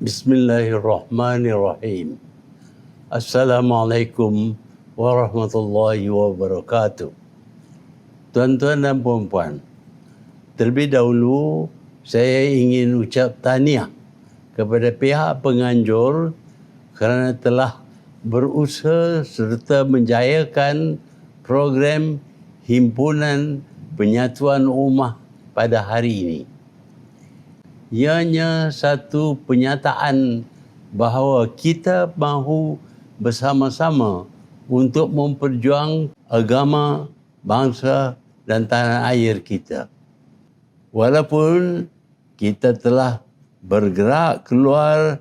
Bismillahirrahmanirrahim. Assalamualaikum warahmatullahi wabarakatuh. Tuan-tuan dan puan-puan, terlebih dahulu saya ingin ucap tahniah kepada pihak penganjur kerana telah berusaha serta menjayakan program himpunan penyatuan ummah pada hari ini ianya satu penyataan bahawa kita mahu bersama-sama untuk memperjuang agama, bangsa dan tanah air kita. Walaupun kita telah bergerak keluar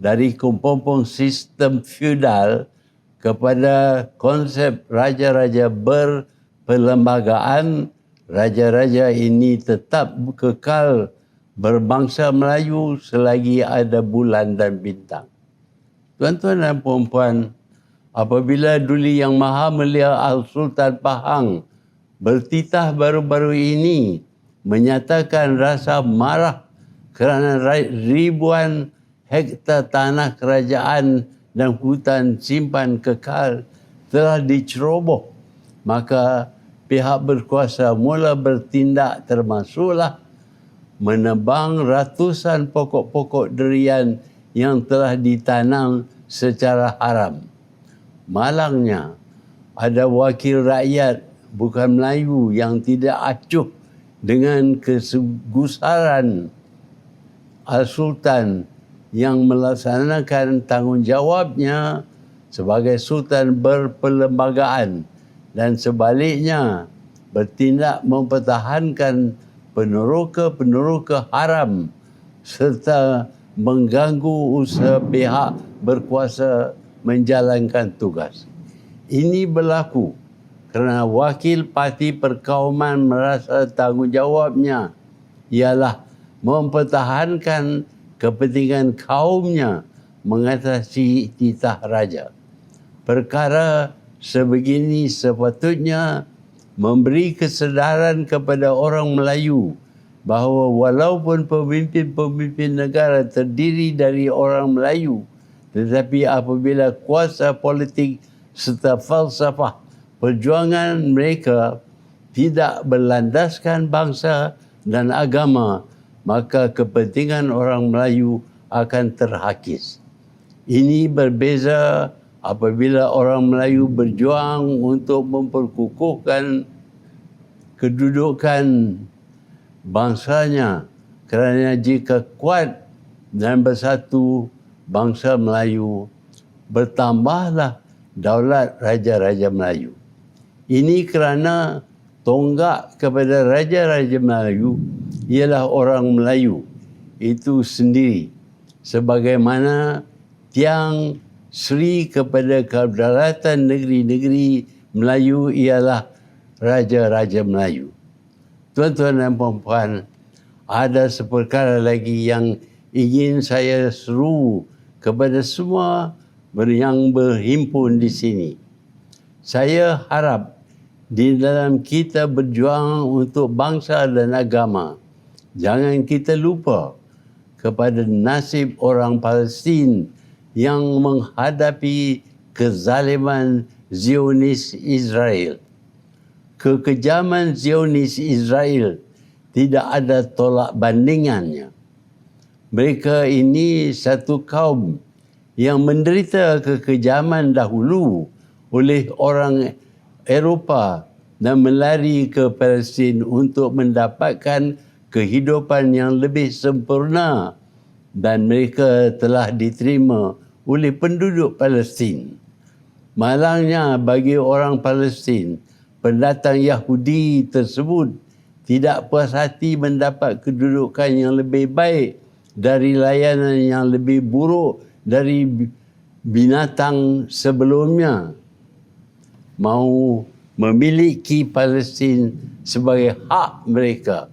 dari kepompong sistem feudal kepada konsep raja-raja berperlembagaan, raja-raja ini tetap kekal berbangsa Melayu selagi ada bulan dan bintang. Tuan-tuan dan puan-puan, apabila Duli Yang Maha Mulia Al-Sultan Pahang bertitah baru-baru ini menyatakan rasa marah kerana ribuan hektar tanah kerajaan dan hutan simpan kekal telah diceroboh, maka pihak berkuasa mula bertindak termasuklah menebang ratusan pokok-pokok durian yang telah ditanam secara haram. Malangnya, ada wakil rakyat bukan Melayu yang tidak acuh dengan kesegusaran Al-Sultan yang melaksanakan tanggungjawabnya sebagai Sultan berperlembagaan dan sebaliknya bertindak mempertahankan peneroka-peneroka haram serta mengganggu usaha pihak berkuasa menjalankan tugas. Ini berlaku kerana wakil parti perkauman merasa tanggungjawabnya ialah mempertahankan kepentingan kaumnya mengatasi titah raja. Perkara sebegini sepatutnya memberi kesedaran kepada orang Melayu bahawa walaupun pemimpin-pemimpin negara terdiri dari orang Melayu tetapi apabila kuasa politik serta falsafah perjuangan mereka tidak berlandaskan bangsa dan agama maka kepentingan orang Melayu akan terhakis. Ini berbeza apabila orang Melayu berjuang untuk memperkukuhkan kedudukan bangsanya kerana jika kuat dan bersatu bangsa Melayu bertambahlah daulat raja-raja Melayu. Ini kerana tonggak kepada raja-raja Melayu ialah orang Melayu itu sendiri sebagaimana tiang Sri kepada kedaulatan negeri-negeri Melayu ialah Raja-Raja Melayu. Tuan-tuan dan puan-puan, ada seperkara lagi yang ingin saya seru kepada semua yang berhimpun di sini. Saya harap di dalam kita berjuang untuk bangsa dan agama, jangan kita lupa kepada nasib orang Palestin yang menghadapi kezaliman Zionis Israel. Kekejaman Zionis Israel tidak ada tolak bandingannya. Mereka ini satu kaum yang menderita kekejaman dahulu oleh orang Eropah dan melari ke Palestin untuk mendapatkan kehidupan yang lebih sempurna dan mereka telah diterima oleh penduduk Palestin. Malangnya bagi orang Palestin, pendatang Yahudi tersebut tidak puas hati mendapat kedudukan yang lebih baik dari layanan yang lebih buruk dari binatang sebelumnya. Mau memiliki Palestin sebagai hak mereka.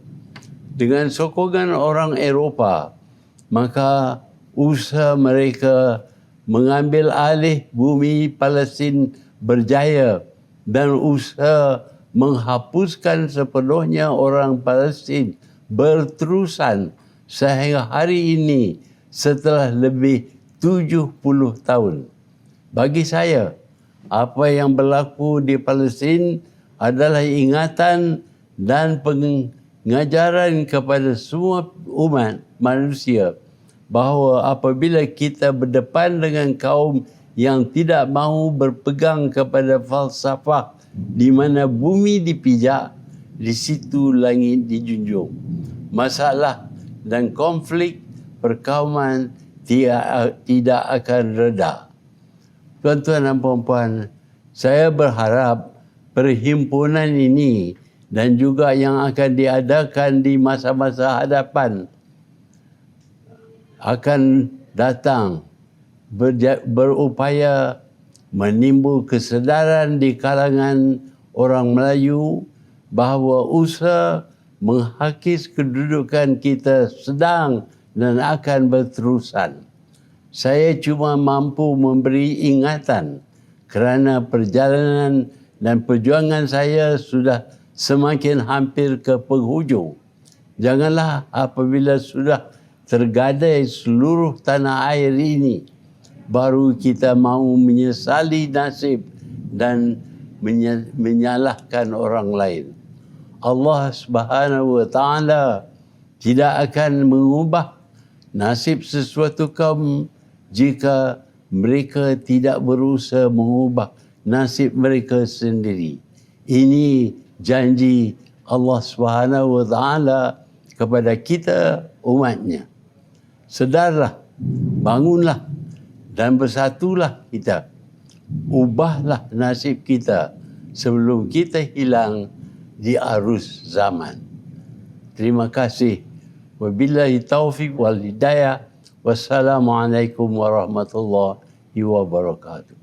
Dengan sokongan orang Eropah, maka usaha mereka mengambil alih bumi Palestin berjaya dan usaha menghapuskan sepenuhnya orang Palestin berterusan sehingga hari ini setelah lebih 70 tahun. Bagi saya, apa yang berlaku di Palestin adalah ingatan dan pengajaran kepada semua umat manusia bahawa apabila kita berdepan dengan kaum yang tidak mahu berpegang kepada falsafah di mana bumi dipijak, di situ langit dijunjung. Masalah dan konflik perkauman tidak akan reda. Tuan-tuan dan puan-puan, saya berharap perhimpunan ini dan juga yang akan diadakan di masa-masa hadapan akan datang berupaya menimbul kesedaran di kalangan orang Melayu bahawa usaha menghakis kedudukan kita sedang dan akan berterusan saya cuma mampu memberi ingatan kerana perjalanan dan perjuangan saya sudah semakin hampir ke penghujung. Janganlah apabila sudah tergadai seluruh tanah air ini, baru kita mahu menyesali nasib dan menyalahkan orang lain. Allah Subhanahu wa taala tidak akan mengubah nasib sesuatu kaum jika mereka tidak berusaha mengubah nasib mereka sendiri. Ini janji Allah Subhanahu wa taala kepada kita umatnya. Sedarlah, bangunlah dan bersatulah kita. Ubahlah nasib kita sebelum kita hilang di arus zaman. Terima kasih. Wabillahi taufiq wal hidayah. Wassalamualaikum warahmatullahi wabarakatuh.